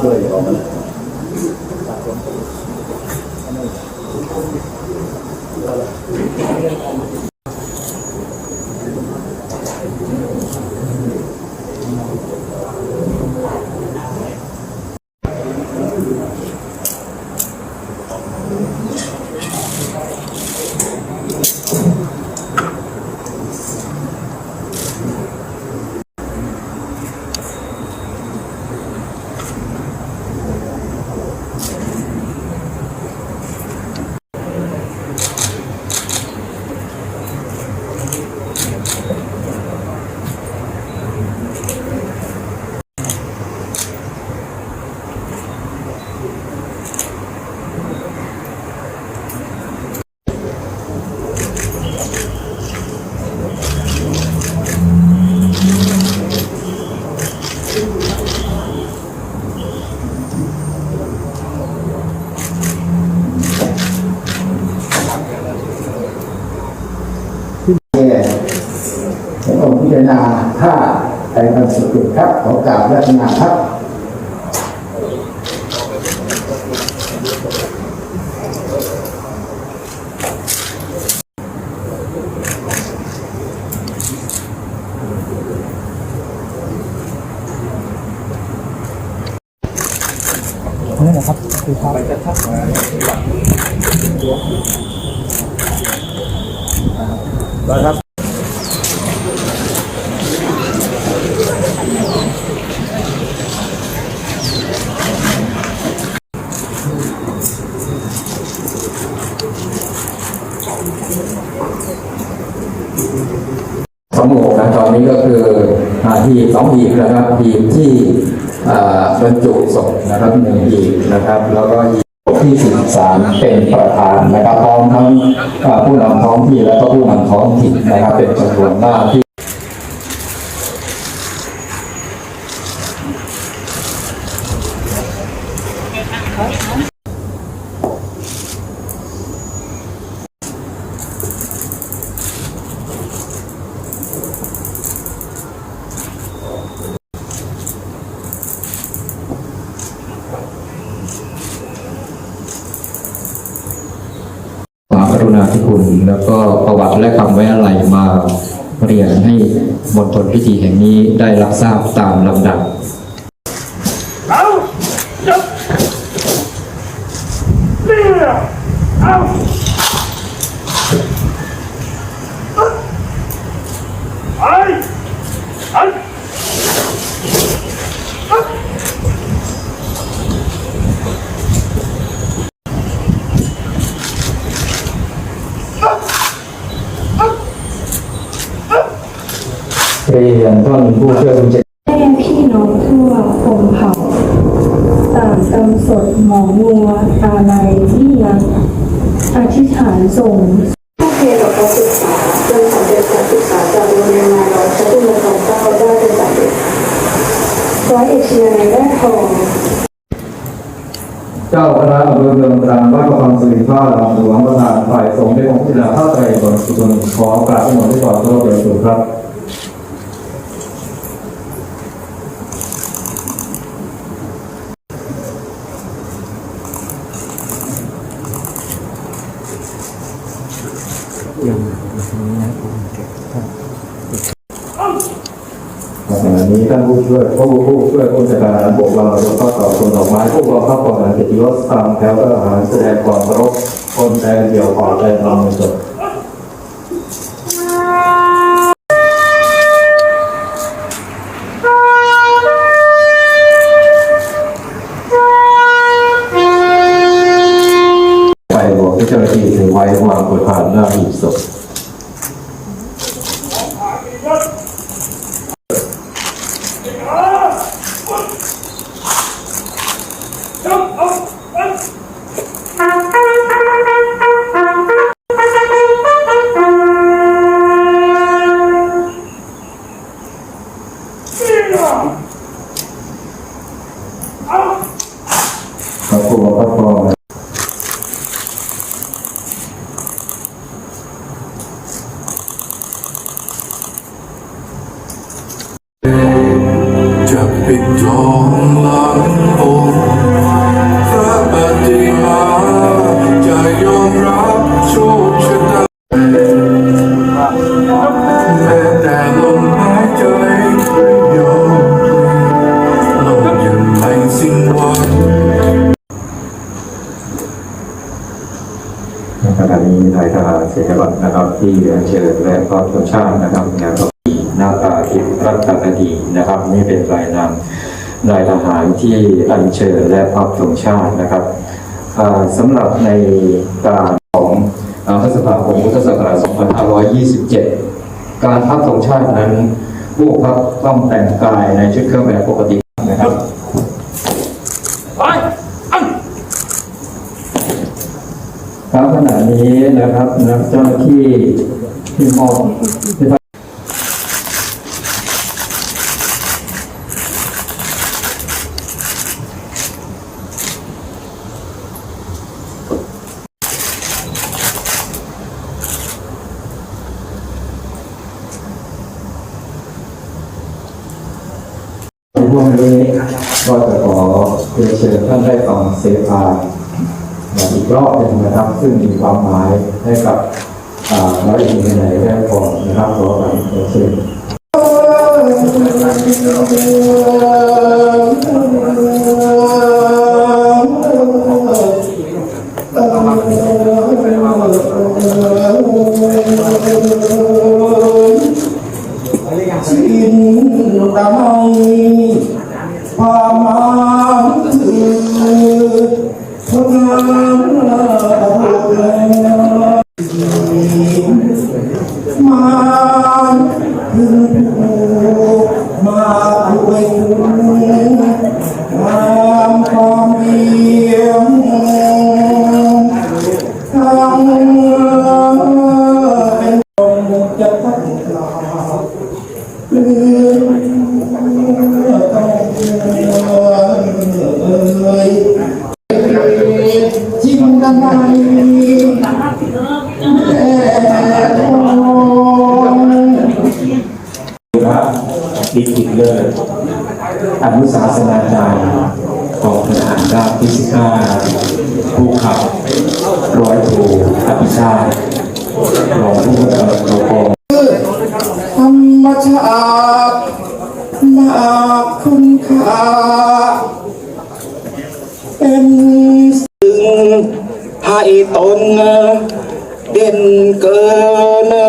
ช่วยออกมาเนี่ยผมผมพิจารณาถ้า ไปมันสุดครับขอกราบและนาครับนี่นะครับคือครับ สองหมวกนะตอนนี้ก็คือ อ่าทีมสองทีมนะครับทีมที่บรรจุศพนะครับหนึ่งทีมนะครับ แล้วก็ทีมที่สิบสามเป็นประธานนะครับพร้อมทั้งผู้นำท้องที่และก็ผู้นำท้องถิ่นนะครับ เป็นจำนวนมากที่ รุณาธิคุณแล้วก็ประวัติและคำไว้อะไรมาเรียนให้มณฑลพิธีแห่งนี้ได้รับทราบตามลำดับเอาจบเนี่ยเอาีเรียนท่านผู้ช่วยผู้จัดแม่พี่น้องทั่วพงเผ่าต่างกำสดหมองมัวอาลัยที่รักอธิษฐานส่งผู้เรียนกับการศึกษาจนสำเร็จการศึกษาจากโรงเรียนนายร้อยชั้นประถมเก้าได้เป็นสำเร็จร้อยเอกเชียร์ในได้ทองเจ้าคณะอำเภอเมืองตรังวัดประคำสุริภาพลำหลวงประธานฝ่ายสงฆ์ได้องค์ที่ลาผ้าไตรบริสุทธิ์ขอกราบทั้งหมดที่ก่อนตัว เดียวสุครับขณะนี้ท่านผู้ช่วยผู้ผู้ช่วยผู้จัดการบกเราแล้วก็ต่อคนดอกไม้ผู้กองทัพก่อนเกียรติยศตามแถวทหารแสดงความเคารพคนแดงเดี่ยวขอแรงรำมือสดไเจ้าหน้าที่ถือไว้วางบนผ่านหน้าหีบศพ ขณะนี้นายทหารเสนาบัตรนะครับที่เรียนเชิญและก็ชนชาตินะครับงานประเพณีหน้าตาทิพย์รัตนดีนะครับ นี่เป็นรายนามนายทหารที่อัญเชิญและพับธงชาตินะครับสำหรับในการของอ่าพฤษภาคมพุทธศักราช2527 การพับธงชาตินั้นผู้พับต้องแต่งกายในชุดเครื่องแบบปกตินะครับ ไปอัน ครับขณะ นี้นะครับนักเจ้าหน้าที่ที่มอบที่ช่วงนี้ก็จะขอเรียนเชิญท่านได้ฟังเสภา อีกรอบหนึ่งนะครับ ซึ่งมีความหมายให้กับอ่าร้อยเอกในแรกก่อนนะครับขอการเรียนเชิญสิ้ ลอร์อนุสาสนาจารย์ของทหารราบที่สิบห้าผู้ขับร้อยโทอภิชาติรองผู้กำกับกองธรรมชาติมาคุณค่าเป็นสิ่งให้ตนเด่นเกิน